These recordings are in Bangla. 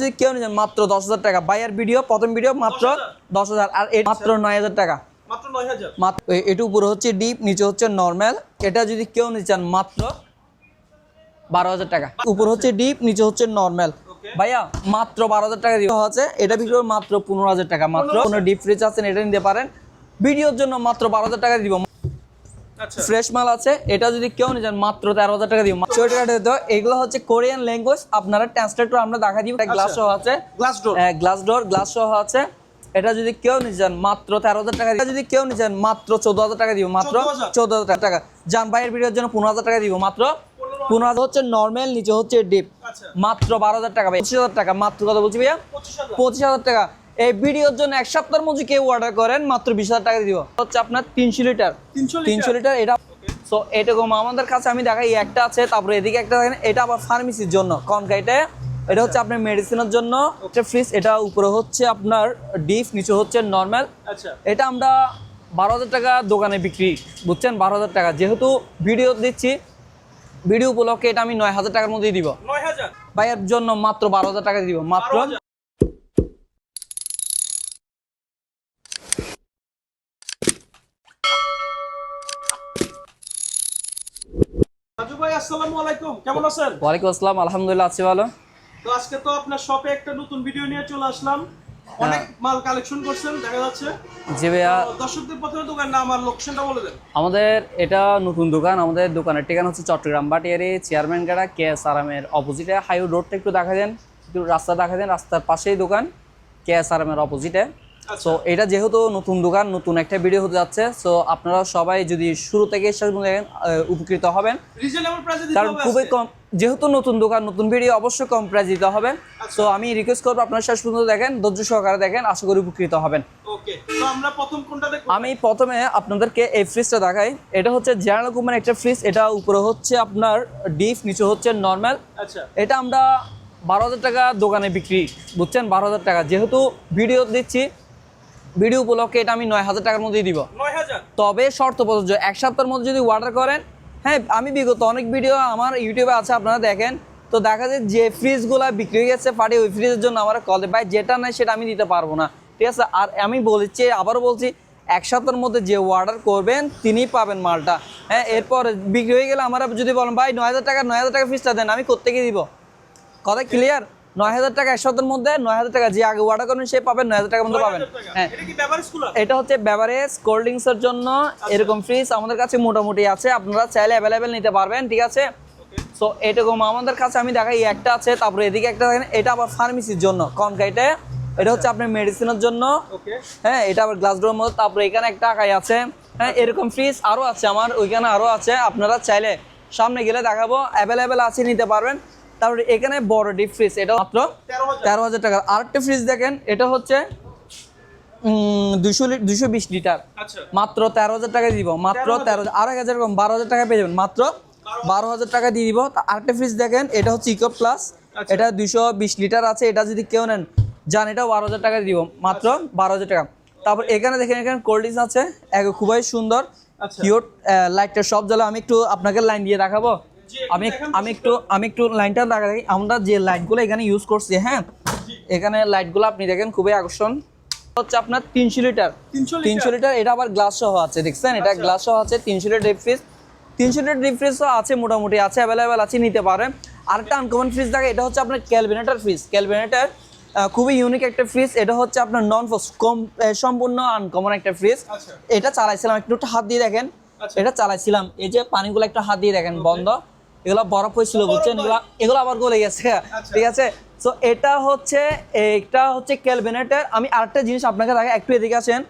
যদি কেউ নিয়েছেন মাত্র দশ হাজার টাকা। ভিডিও প্রথম ভিডিও মাত্র দশ হাজার। আর মাত্র নয় হাজার টাকা। এটু উপরে হচ্ছে ডিপ নিচে হচ্ছে নর্মাল এটা যদি কেউ নিতে চান মাত্র বারো হাজার টাকা। উপর হচ্ছে ডিপ নিচে হচ্ছে নর্মাল ভাইয়া মাত্র বারো হাজার টাকা দিব আছে এটা বিক্রি মাত্র পনেরো হাজার টাকা। মাত্র কোনো ডিপ ফ্রিজ আছেন এটা নিতে পারেন। ভিডিওর জন্য মাত্র বারো হাজার টাকা দিব। ফ্রেশ মাল আছে। এটা যদি কেউ নিয়ে যান মাত্র তেরো হাজার টাকা দিব চৌটি দিতে এগুলো হচ্ছে কোরিয়ান ল্যাঙ্গুয়েজ। আপনারা ট্রান্সলেট করে আমরা দেখা দিব। গ্লাস সহ আছে। Glass door glass door glass সহ আছে। এটা যদি কেউ নিয়ে যান মাত্র তেরো হাজার টাকা যদি কেউ নিয়ে যান মাত্র চোদ্দ হাজার টাকা দিব মাত্র চোদ্দ হাজার। টাকা। যান বাইরের ভিডিওর জন্য পনেরো হাজার টাকা দিব। মাত্র পনেরো হাজার। হচ্ছে নর্মাল নিচে হচ্ছে ডিপ আচ্ছা। মাত্র বারো হাজার টাকা। ভাই পঁচিশ হাজার টাকা। মাত্র কথা বলছি ভাইয়া? পঁচিশ হাজার টাকা। এই ভিডিওর জন্য এক সপ্তাহের মধ্যে কেউ অর্ডার করেন মাত্র বিশ হাজার টাকা দিব। হচ্ছে আপনার তিনশো লিটার। তিনশো লিটার? এটা সো এরকম আমাদের কাছে আমি দেখাই একটা আছে তারপরে এদিকে একটা দেখেন এটা আবার ফার্মেসির জন্য কনকাইটে এটা হচ্ছে আপনার মেডিসিনের জন্য। ফ্রিজ এটা উপরে হচ্ছে আপনার ডিপ নিচে হচ্ছে নর্মাল আচ্ছা। এটা আমরা বারো হাজার টাকা দোকানে বিক্রি বুঝছেন? বারো হাজার টাকা। যেহেতু ভিডিও দিচ্ছি ভিডিও উপলক্ষে এটা আমি নয় হাজার টাকার মধ্যেই দিব। নয় হাজার? ভাইয়ের জন্য মাত্র বারো হাজার টাকা দিব মাত্র। রাজু ভাই আসসালামু আলাইকুম। কেমন আছেন? ওয়ালাইকুম আসসালাম আলহামদুলিল্লাহ আছি ভালো। তো আজকে তো আপনার শপে একটা নতুন ভিডিও নিয়ে চলে আসলাম। অনেক মাল কালেকশন করছেন দেখা যাচ্ছে। জি ভাইয়া। তো দর্শকদের প্রথমে দোকান নাম আর লোকেশনটা বলে দেন। আমাদের এটা নতুন দোকান আমাদের দোকানের ঠিকানা হচ্ছে চট্টগ্রাম বাটিয়ারি চেয়ারম্যান গাড়া কে এস আরামের অপোজিটে হাইও রোডটা একটু দেখা দেন একটু রাস্তা দেখা দেন রাস্তার পাশেই দোকান কে এস আরামের অপোজিটে। সো এটা যেহেতু নতুন দোকান নতুন একটা ভিডিও হতে যাচ্ছে সো আপনারা সবাই যদি শুরু থেকে শেষ দেখেন উপকৃত হবেন। কারণ খুবই কম যেহেতু নতুন দোকান নতুন ভিডিও অবশ্যই কম প্রাইস দিতে হবে। সো আমি রিকোয়েস্ট করব আপনারা শেষ পর্যন্ত দেখেন ধৈর্য সহকারে দেখেন আশা করি উপকৃত হবেন। আমি প্রথমে আপনাদেরকে এই ফ্রিজটা দেখাই। এটা হচ্ছে জেনারেল কোম্পানির একটা ফ্রিজ এটা উপরে হচ্ছে আপনার ডিপ নিচে হচ্ছে নর্মাল আচ্ছা। এটা আমরা বারো হাজার টাকা দোকানে বিক্রি বুঝছেন? বারো হাজার টাকা। যেহেতু ভিডিও দিচ্ছি ভিডিও উপলক্ষে এটা আমি নয় হাজার টাকার মধ্যেই দিব। তবে শর্ত প্রযোজ্য এক সপ্তাহের মধ্যে যদি অর্ডার করেন হ্যাঁ আমি বিগত অনেক ভিডিও আমার ইউটিউবে আছে আপনারা দেখেন। তো দেখা যায় যে ফ্রিজগুলো বিক্রি হয়ে গেছে পার্টি ওই ফ্রিজের জন্য আমার কল ভাই যেটা নাই সেটা আমি দিতে পারব না। ঠিক আছে? আর আমি বলছি আবারও বলছি এক সপ্তাহের মধ্যে যে অর্ডার করবেন তিনিই পাবেন মালটা। হ্যাঁ এরপর বিক্রি হয়ে গেলে আমার যদি বলেন ভাই নয় হাজার টাকা নয় হাজার টাকা ফ্রিজটা দেন আমি কোথেকে দিব? কথা ক্লিয়ার নয় হাজার টাকা এক সপ্তাহের মধ্যে নয় হাজার টাকা যে আগে অর্ডার করবেন সে পাবেন নয় হাজার টাকার মধ্যে পাবেন। হ্যাঁ। এটা হচ্ছে বেভারেজ কোল্ড ড্রিঙ্কসের জন্য এরকম ফ্রিজ আমাদের কাছে মোটামুটি আছে। আপনারা চাইলে অ্যাভেলেবেল নিতে পারবেন ঠিক আছে? সো এরকম আমাদের কাছে আমি দেখাই একটা আছে তারপরে এদিকে একটা দেখেন এটা আবার ফার্মেসির জন্য কনকাইটে এটা হচ্ছে আপনার মেডিসিনের জন্য। হ্যাঁ এটা আবার গ্লাস ডোর মধ্যে তারপরে এখানে একটা আকাই আছে। হ্যাঁ এরকম ফ্রিজ আরও আছে আমার ওইখানে আরও আছে। আপনারা চাইলে সামনে গেলে দেখাবো অ্যাভেলেবেল আছে নিতে পারবেন। তারপরে এখানে বড় ডিপ ফ্রিজ এটা মাত্র তেরো হাজার। টাকা। আরেকটা ফ্রিজ দেখেন এটা হচ্ছে দুশো দুশো বিশ লিটার। আচ্ছা। মাত্র তেরো হাজার টাকা দিব মাত্র তেরো আর এক হাজার। কম বারো হাজার টাকা পেয়ে যাবেন মাত্র বারো হাজার। টাকা দিয়ে দিব। আরেকটা ফ্রিজ দেখেন এটা হচ্ছে ইকো প্লাস আচ্ছা। এটা দুশো বিশ লিটার আছে এটা যদি কেউ নেন যান এটা বারো হাজার টাকা দিব মাত্র বারো হাজার টাকা। তারপর এখানে দেখেন এখানে কোল্ড ড্রিঙ্কস আছে খুবই সুন্দর আচ্ছা। কিউট লাইটটা সব জ্বালা আমি একটু আপনাকে লাইন দিয়ে দেখাবো। আমি আমি একটু আমি একটু লাইনটা দেখাই আমরা যে লাইটগুলো এখানে ইউজ করছি হ্যাঁ? এখানে লাইটগুলো আপনি দেখেন খুবই আকর্ষণ। হচ্ছে আপনার তিনশো লিটার। তিনশো লিটার? এটা আবার গ্লাস সহ আছে দেখছেন? এটা আচ্ছা। গ্লাস সহ আছে তিনশো লিটার ডিপ ফ্রিজ তিনশো লিটার ডিপ ফ্রিজ আছে মোটামুটি আছে অ্যাভেলেবেল আছে নিতে পারেন আরেকটা আনকমন ফ্রিজ থাকে এটা হচ্ছে আপনার ক্যালভিনেটার ফ্রিজ ক্যালভিনেটার খুবই ইউনিক একটা ফ্রিজ এটা হচ্ছে আপনার নন ফোস কম সম্পূর্ণ আনকমন একটা ফ্রিজ আচ্ছা। এটা চালাইছিলাম একটু হাত দিয়ে দেখেন। আচ্ছা। এটা চালাইছিলাম। এই যে পানিগুলো একটু হাত দিয়ে দেখেন বন্ধ। এগুলো বরফ হয়েছিল বুঝছেন? এগুলো এগুলো আবার গলে গেছে। আচ্ছা। ঠিক আছে? সো এটা হচ্ছে এটা হচ্ছে ক্যালভিনেটার। আমি আরেকটা জিনিস আপনাকে দেখা একটু এদিকে আসেন।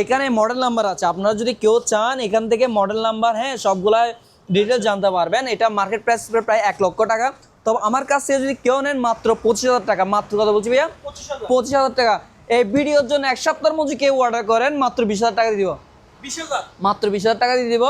এখানে মডেল নাম্বার আছে। আপনারা যদি কেউ চান এখান থেকে মডেল নাম্বার হ্যাঁ সবগুলা ডিটেলস জানতে পারবেন। এটা মার্কেট প্রাইস প্রায় এক লক্ষ টাকা। তবে আমার কাছ থেকে যদি কেউ নেন মাত্র পঁচিশ হাজার টাকা মাত্র কথা বলছি ভাইয়া? পঁচিশ হাজার। টাকা। এই ভিডিওর জন্য এক সপ্তাহের মধ্যে কেউ অর্ডার করেন মাত্র বিশ হাজার টাকা দিয়ে দিব। মাত্র বিশ হাজার টাকা দিয়ে দিব।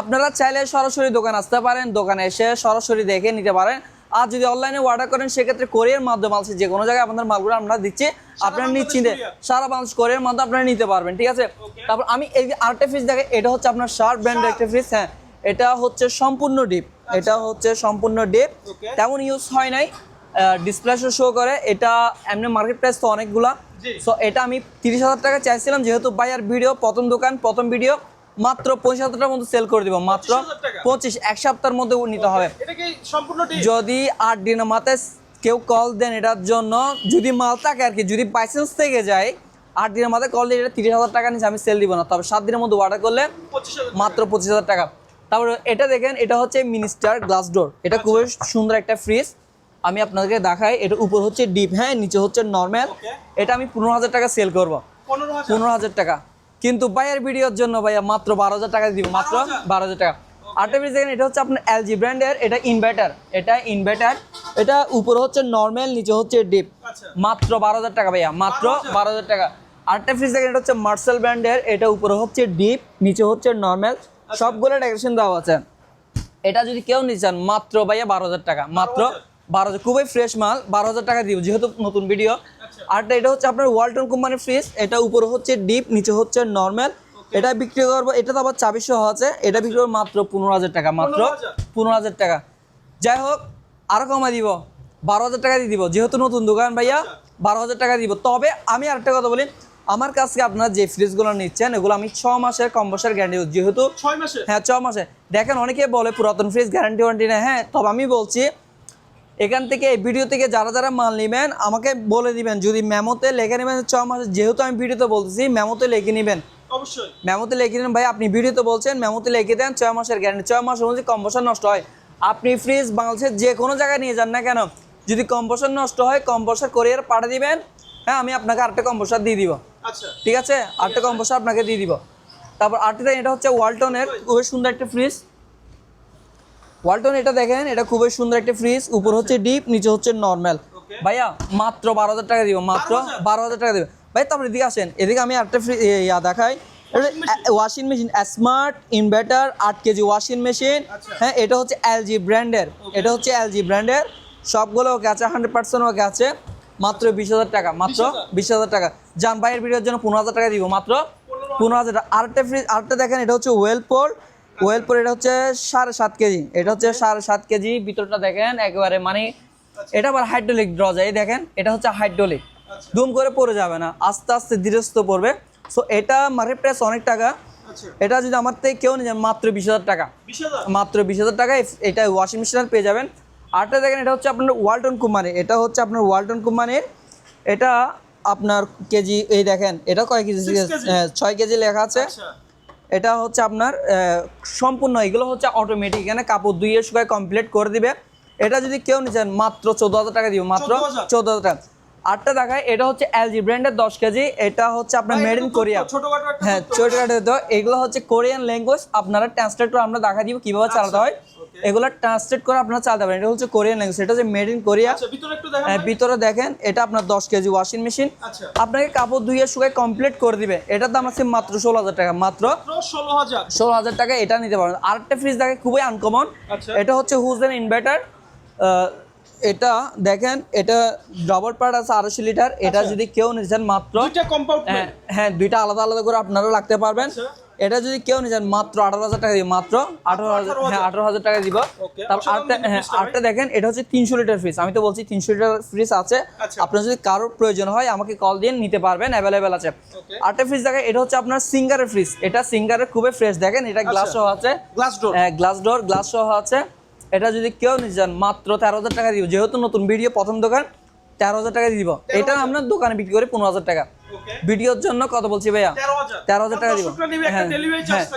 আপনারা চাইলে সরাসরি দোকান আসতে পারেন দোকানে এসে সরাসরি দেখে নিতে পারেন। আর যদি অনলাইনে অর্ডার করেন সেক্ষেত্রে কোরিয়ার মাধ্যমে আছে যে কোনো জায়গায় আপনাদের মালগুলো আমরা দিচ্ছি। আপনারা নিশ্চিন্তে সারা বাংলাদেশ কোরিয়ার মাধ্যমে আপনারা নিতে পারবেন ঠিক আছে? তারপর আমি এই যে আরেকটা ফ্রিজ দেখে এটা হচ্ছে আপনার শার্ট ব্র্যান্ডের একটা ফ্রিজ হ্যাঁ। এটা হচ্ছে সম্পূর্ণ ডিপ এটা হচ্ছে সম্পূর্ণ ডিপ তেমন ইউজ হয় নাই। ডিসপ্লে শো করে। এটা এমনি মার্কেট প্রাইস তো অনেকগুলা। সো এটা আমি তিরিশ হাজার টাকা চাইছিলাম যেহেতু ভাইয়ার ভিডিও প্রথম দোকান প্রথম ভিডিও মাত্র পঁচিশ হাজার টাকার মধ্যে সেল করে দিব মাত্র পঁচিশ এক সপ্তাহের মধ্যে নিতে হবে। যদি আট দিনের মাথায় কেউ কল দেন এটার জন্য যদি মাল থাকে আর কি যদি বাইসেন্স থেকে যায় আট দিনের মাথায় কল দিয়ে এটা তিরিশ হাজার টাকা নিচে আমি সেল দিব না। তবে সাত দিনের মধ্যে অর্ডার করলে মাত্র পঁচিশ হাজার টাকা। তারপর এটা দেখেন এটা হচ্ছে মিনিস্টার গ্লাস ডোর এটা খুবই সুন্দর একটা ফ্রিজ আমি আপনাদেরকে দেখাই এটা উপর হচ্ছে ডিপ হ্যাঁ নিচে হচ্ছে নর্মাল এটা আমি পনেরো হাজার টাকা সেল করব। পনেরো হাজার টাকা। কিন্তু ভাইয়ের ভিডিওর জন্য ভাইয়া মাত্র বারো হাজার টাকা দিব মাত্র বারো হাজার টাকা। আরেকটা ফ্রিজ দেখেন এটা হচ্ছে আপনার এলজি ব্র্যান্ডের এটা ইনভার্টার এটা ইনভার্টার এটা উপরে হচ্ছে নর্মাল নিচে হচ্ছে ডিপ আচ্ছা। মাত্র বারো হাজার টাকা ভাইয়া মাত্র বারো হাজার টাকা। আরেকটা ফ্রিজ দেখেন এটা হচ্ছে মার্সেল ব্র্যান্ডের এটা উপরে হচ্ছে ডিপ নিচে হচ্ছে নর্মাল সবগুলো ডেকোরেশন দেওয়া আছে। এটা যদি কেউ নিতে চান মাত্র ভাইয়া বারো হাজার টাকা মাত্র 12,000 বারো হাজার খুবই ফ্রেশ মাল বারো হাজার টাকা দিব যেহেতু নতুন ভিডিও আচ্ছা। আরটা এটা হচ্ছে আপনার ওয়ালটন কোম্পানির ফ্রিজ এটা উপরে হচ্ছে ডিপ নিচে হচ্ছে নর্মাল এটা বিক্রি করব এটা তো আবার চাবিশ সহ আছে এটা বিক্রি করব মাত্র পনেরো হাজার টাকা মাত্র পনেরো হাজার? টাকা। যাই হোক আরও কমা দিব বারো হাজার টাকা দিয়ে দিব যেহেতু নতুন দোকান ভাইয়া বারো হাজার টাকা দিব। তবে আমি আরেকটা কথা বলি আমার কাছ থেকে আপনারা যে ফ্রিজগুলো নিচ্ছেন এগুলো আমি ছ মাসের কম বছর গ্যারান্টি যেহেতু ছয় মাসে হ্যাঁ ছ মাসে দেখেন অনেকে বলে পুরাতন ফ্রিজ গ্যারান্টি ওয়ারেন্টি নেই হ্যাঁ তবে আমি বলছি এখান থেকে এই ভিডিও থেকে যারা যারা মাল নেবেন আমাকে বলে দিবেন। যদি মেমোতে লেখে নেবেন ছ মাসে যেহেতু আমি ভিডিওতে বলতেছি মেমোতে লিখে নেবেন। অবশ্যই। মেমোতে লিখে নেন ভাই আপনি ভিডিওতে বলছেন মেমোতে লিখে দেন ছয় মাসের গ্যারান্টি ছয় মাস অনুযায়ী কম্পোসার নষ্ট হয়। আপনি ফ্রিজ বাংলাদেশের যে কোনো জায়গায় নিয়ে যান না কেন যদি কম্পোসার নষ্ট হয় কম্পোসার কোরিয়ার পাঠিয়ে দিবেন। হ্যাঁ আমি আপনাকে আরেকটা কম্পোসার দিয়ে দিব। আচ্ছা। ঠিক আছে? আরেকটা কম্পোসার আপনাকে দিয়ে দিব। তারপর আরেকটা এটা হচ্ছে ওয়ালটনের খুবই সুন্দর একটা ফ্রিজ ওয়ালটন এটা দেখেন এটা খুবই সুন্দর একটা ফ্রিজ উপর হচ্ছে ডিপ নিচে হচ্ছে নর্মাল ভাইয়া মাত্র বারো হাজার টাকা দিব মাত্র 12,000 বারো হাজার টাকা দেবে। ভাই তারপরে এদিকে আসেন এদিকে আমি আরেকটা ফ্রি ইয়া দেখাই। ওয়াশিং মেশিন স্মার্ট ইনভার্টার আট কেজি ওয়াশিং মেশিন আচ্ছা। হ্যাঁ এটা হচ্ছে এলজি ব্র্যান্ডের এটা হচ্ছে এলজি ব্র্যান্ডের সবগুলো ওকে আছে হান্ড্রেড পার্সেন্ট ওকে আছে। মাত্র বিশ হাজার টাকা মাত্র 20,000 বিশ হাজার টাকা। জান ভাইয়ের ভিডিওর জন্য পনেরো হাজার টাকা দিব মাত্র পনেরো হাজার। টাকা। আরেকটা ফ্রিজ আরেকটা দেখেন এটা হচ্ছে ওয়েলপোর ওয়েলপোর এটা হচ্ছে সাড়ে সাত কেজি। এটা হচ্ছে সাড়ে সাত কেজি ভিতরটা দেখেন একেবারে মানে এটা আবার হাইড্রোলিক ড্র যায় দেখেন এটা হচ্ছে হাইড্রোলিক আচ্ছা। দুম করে পড়ে যাবে না আস্তে আস্তে ধীরস্থ পড়বে। সো এটা মার্কেট প্রাইস অনেক টাকা। আচ্ছা। এটা যদি আমার থেকে কেউ নিয়ে মাত্র বিশ হাজার টাকা। মাত্র বিশ হাজার টাকায় এটা ওয়াশিং মেশিন পেয়ে যাবেন। আরটা দেখেন এটা হচ্ছে আপনার ওয়ালটন কোম্পানি এটা হচ্ছে আপনার ওয়ালটন কোম্পানির এটা আপনার কেজি এই দেখেন এটা কয় কেজি? হ্যাঁ, ছয় কেজি লেখা আছে। আচ্ছা। এটা হচ্ছে আপনার সম্পূর্ণ এগুলো হচ্ছে অটোমেটিক এখানে কাপড় দুইয়ের শুকায় কমপ্লিট করে দিবে। এটা যদি কেউ নিচ্ছেন মাত্র চোদ্দ হাজার টাকা দিব মাত্র চোদ্দ হাজার। টাকা। আটটা দেখায় এটা হচ্ছে এলজি ব্র্যান্ডের দশ কেজি এটা হচ্ছে আপনার মেড ইন কোরিয়া হ্যাঁ। ছোটখাটো এগুলো হচ্ছে কোরিয়ান ল্যাঙ্গুয়েজ আপনারা ট্রান্সলেট করে আমরা দেখা দিব কীভাবে চালাতে হয়. এগুলো ট্রান্সলেট করে আপনারা চালাতে পারেন এটা হচ্ছে কোরিয়ান ল্যাঙ্গুয়েজ এটা হচ্ছে মেড ইন কোরিয়া আচ্ছা ভিতরে একটু দেখান হ্যাঁ, ভিতরে দেখেন এটা আপনার দশ কেজি ওয়াশিং মেশিন আচ্ছা। আপনাকে কাপড় ধুয়ে শুকায় কমপ্লিট করে দিবে। এটার দাম আছে মাত্র ষোলো হাজার টাকা মাত্র ষোলো হাজার। টাকা এটা নিতে পারবেন। আরেকটা ফ্রিজ দেখে খুবই আনকমন আচ্ছা। এটা হচ্ছে হুজেন ইনভার্টার এটা দেখেন এটা ডবল পার্ট আছে আড়াইশো লিটার এটা আচ্ছা। যদি কেউ নিচ্ছেন মাত্র হ্যাঁ হ্যাঁ দুইটা আলাদা আলাদা করে আপনারা লাগতে পারবেন। এটা যদি কেউ নিচ্ছেন মাত্র আঠারো হাজার টাকা দিব মাত্র আঠারো হাজার হ্যাঁ আঠারো হাজার টাকা দিব। তারপর অসাধারণ হ্যাঁ দেখেন এটা হচ্ছে তিনশো লিটার ফ্রিজ আমি তো বলছি তিনশো লিটার ফ্রিজ আছে। আচ্ছা। আপনার যদি কারোর প্রয়োজন হয় আমাকে কল দিয়ে নিতে পারবেন অ্যাভেলেবেল আছে। আটটা ফ্রিজ দেখেন এটা হচ্ছে আপনার সিঙ্গারের ফ্রিজ এটা সিঙ্গারের খুবই ফ্রেশ দেখেন এটা গ্লাস আচ্ছা। সহ আছে। Glass door glass door glass সহ আছে। এটা যদি কেউ নিতে যান মাত্র তেরো হাজার টাকা দিব। যেহেতু নতুন ভিডিও প্রথম দোকান তেরো হাজার টাকা দিয়ে দিব। এটা আমরা দোকানে বিক্রি করি পনেরো হাজার টাকা। ভিডিওর জন্য কত বলছি ভাইয়া? তেরো হাজার। টাকা দিব। হ্যাঁ, হ্যাঁ।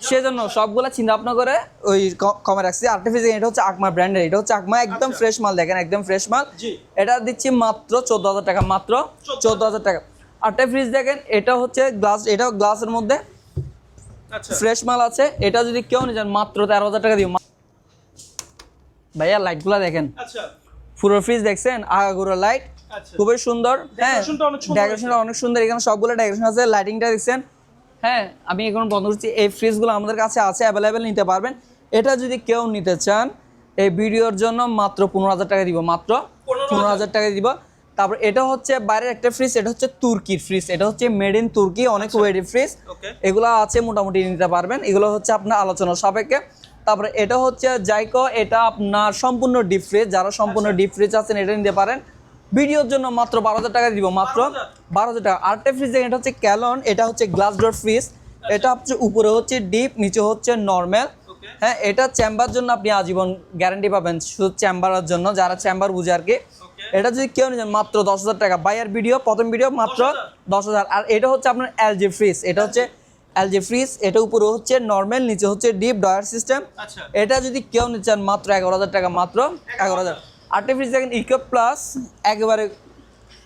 সেজন্য সবগুলা চিন্তা ভাবনা করে ওই কমে রাখছি। আর্টিফিশিয়াল এটা হচ্ছে আকমা ব্র্যান্ডের এটা হচ্ছে আকমা একদম আচ্ছা। ফ্রেশ মাল দেখেন একদম ফ্রেশ মাল। এটা দিচ্ছি মাত্র চোদ্দ হাজার টাকা মাত্র 14,000 চোদ্দ হাজার টাকা। আরেকটা ফ্রিজ দেখেন এটা হচ্ছে গ্লাস এটাও গ্লাসের মধ্যে আচ্ছা। ফ্রেশ মাল আছে। এটা যদি কেউ নিয়ে যান মাত্র তেরো হাজার টাকা দিব। ভাইয়া লাইটগুলো দেখেন। আচ্ছা। পুরো ফ্রিজ দেখছেন আগাগুড়ো লাইট আচ্ছা খুবই সুন্দর হ্যাঁ। ডেকোরেশনটা অনেক সুন্দর এখানে সবগুলো ডেকোরেশন আছে লাইটিংটা দেখছেন। হ্যাঁ আমি এখন বন্ধ করছি এই ফ্রিজগুলো আমাদের কাছে আছে অ্যাভেলেবেল নিতে পারবেন। এটা যদি কেউ নিতে চান এই ভিডিওর জন্য মাত্র পনেরো হাজার টাকা দিব মাত্র পনেরো হাজার। টাকা দিব। তারপর এটা হচ্ছে বাইরের একটা ফ্রিজ এটা হচ্ছে তুর্কির ফ্রিজ এটা হচ্ছে মেড ইন তুর্কি অনেক ওয়েডি ফ্রিজ ওকে এগুলো আছে মোটামুটি নিতে পারবেন। এগুলো হচ্ছে আপনার আলোচনা সাপেক্ষে। তারপরে এটা হচ্ছে জাইকো এটা আপনার সম্পূর্ণ ডিপ ফ্রিজ যারা সম্পূর্ণ ডিপ ফ্রিজ আছেন এটা নিতে পারেন। ভিডিওর জন্য মাত্র বারো হাজার টাকা দিব মাত্র বারো হাজার? টাকা। আরেকটা ফ্রিজ দেখেন এটা হচ্ছে ক্যালন এটা হচ্ছে গ্লাস ডোর ফ্রিজ এটা হচ্ছে উপরে হচ্ছে ডিপ নিচে হচ্ছে নর্মাল হ্যাঁ এটা চেম্বার জন্য আপনি আজীবন গ্যারান্টি পাবেন শুধু চেম্বারের জন্য যারা চেম্বার বুঝে আর কি। এটা যদি কেউ নিয়ে যান, মাত্র দশ হাজার টাকা। বাইয়ার ভিডিও প্রথম ভিডিও মাত্র দশ হাজার? আর এটা হচ্ছে আপনার এলজি ফ্রিজ এটা হচ্ছে এলজি ফ্রিজ এটা উপরে হচ্ছে নর্মাল নিচে হচ্ছে ডিপ ডয়ার সিস্টেম এটা যদি কেউ নিতে চান মাত্র এগারো হাজার টাকা মাত্র এগারো হাজার। দেখেন ইকো প্লাস একেবারে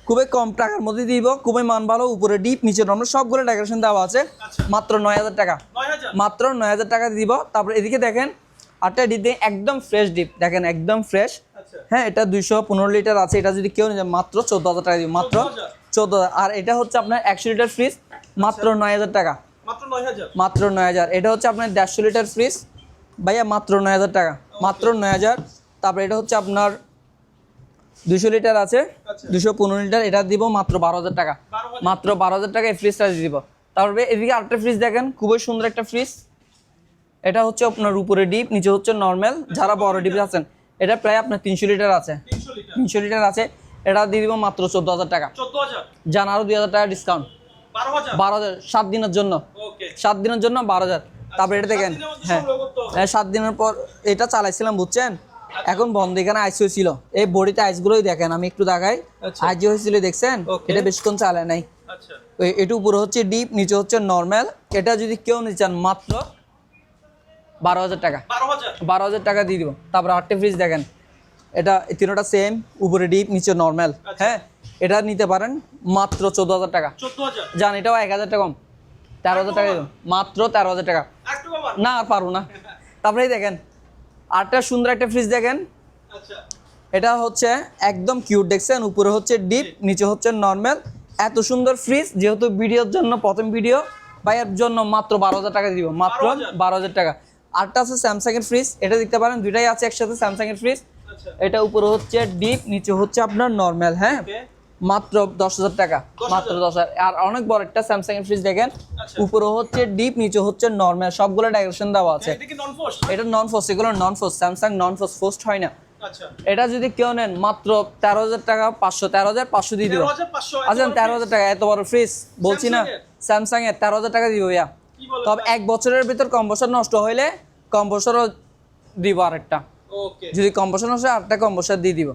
খুবই কম টাকার মধ্যে দিব খুবই মান ভালো উপরে ডিপ নিচে নর্মাল সবগুলো ডেকোরেশন দেওয়া আছে। মাত্র নয় হাজার টাকা। মাত্র নয় হাজার টাকা দিব। তারপরে এদিকে দেখেন আটটা ডিপ দিয়ে একদম ফ্রেশ ডিপ দেখেন একদম ফ্রেশ হ্যাঁ এটা দুইশো পনেরো লিটার আছে। এটা যদি কেউ নিয়ে মাত্র চোদ্দ হাজার টাকা দিব। মাত্র চোদ্দ হাজার? আর এটা হচ্ছে আপনার একশো লিটার ফ্রিজ মাত্র নয় হাজার টাকা। মাত্র নয় হাজার? এটা হচ্ছে আপনার দেড়শো লিটার ফ্রিজ ভাইয়া মাত্র নয় হাজার টাকা। মাত্র নয় হাজার। তারপরে এটা হচ্ছে আপনার দুশো লিটার আছে আচ্ছা। দুশো পনেরো লিটার। এটা দিব মাত্র বারো হাজার টাকা। মাত্র বারো হাজার টাকা এই ফ্রিজটা দিব। তারপরে এদিকে আরেকটা ফ্রিজ দেখেন খুবই সুন্দর একটা ফ্রিজ এটা হচ্ছে আপনার উপরে ডিপ নিচে হচ্ছে নর্মাল যারা বড় ডিপ আছেন এটা প্রায় আপনার তিনশো লিটার আছে। তিনশো লিটার। আছে। এটা দিয়ে দিব মাত্র চোদ্দ হাজার টাকা। যান আরও দুই হাজার টাকা ডিসকাউন্ট বারো হাজার? সাত দিনের জন্য। সাত দিনের জন্য বারো হাজার। তারপরে এটা দেখেন হ্যাঁ। হ্যাঁ, সাত দিনের পর এটা চালাইছিলাম বুঝছেন? এখন বন্ধ এখানে আইসিও ছিল। এই বডিতে আইসগুলোই দেখেন আমি একটু দেখাই। আচ্ছা। আইসি হয়েছিল দেখছেন? এটা বেশিক্ষণ চালায় নাই। আচ্ছা। এটু উপরে হচ্ছে ডিপ নিচে হচ্ছে নর্মাল এটা যদি কেউ নিতে চান মাত্র বারো হাজার টাকা। বারো হাজার? টাকা দিয়ে দিব। তারপর আটটা ফ্রিজ দেখেন। এটা তিনোটা সেম উপরে ডিপ নিচে নর্মাল আচ্ছা। হ্যাঁ? এটা নিতে পারেন মাত্র চোদ্দ হাজার টাকা। জান এটাও এক হাজার টাকা কম। তেরো হাজার টাকা মাত্র তেরো হাজার টাকা। না আর পারব না। তারপরেই দেখেন আরেকটা সুন্দর একটা ফ্রিজ দেখেন। আচ্ছা। এটা হচ্ছে একদম কিউট দেখছেন? উপরে হচ্ছে ডিপ নিচে হচ্ছে নর্মাল এত সুন্দর ফ্রিজ যেহেতু ভিডিওর জন্য প্রথম ভিডিও ভাইয়ের জন্য মাত্র বারো হাজার টাকা দিব মাত্র 12,000 বারো হাজার টাকা। আরটা আছে স্যামসাং এর ফ্রিজ এটা দেখতে পারেন দুইটাই আছে একসাথে স্যামসাং এর ফ্রিজ আচ্ছা। এটা উপরে হচ্ছে ডিপ নিচে হচ্ছে আপনার নর্মাল হ্যাঁ? মাত্র দশ হাজার টাকা মাত্র দশ হাজার। আর অনেক বড় একটা স্যামসাং এর ফ্রিজ দেখেন আচ্ছা। উপরে হচ্ছে ডিপ নিচে হচ্ছে নর্মাল সবগুলো ডাইরেকশন দেওয়া আছে। এটা নন ফোস্ট এগুলো non frost Samsung non frost frost হয় না। আচ্ছা। এটা যদি কেউ নেন মাত্র তেরো হাজার টাকা পাঁচশো তেরো হাজার পাঁচশো দিয়ে দিব আচ্ছা তেরো হাজার টাকা এত বড় ফ্রিজ বলছি না। স্যামসাং এর? তেরো হাজার টাকা দিব ইয়া। তবে এক বছরের ভিতর কম্পোসার নষ্ট হইলে কম্পোসারও দিব আরেকটা। যদি কম্পোসার নষ্ট আরেকটা কম্পোসার দিয়ে দিব।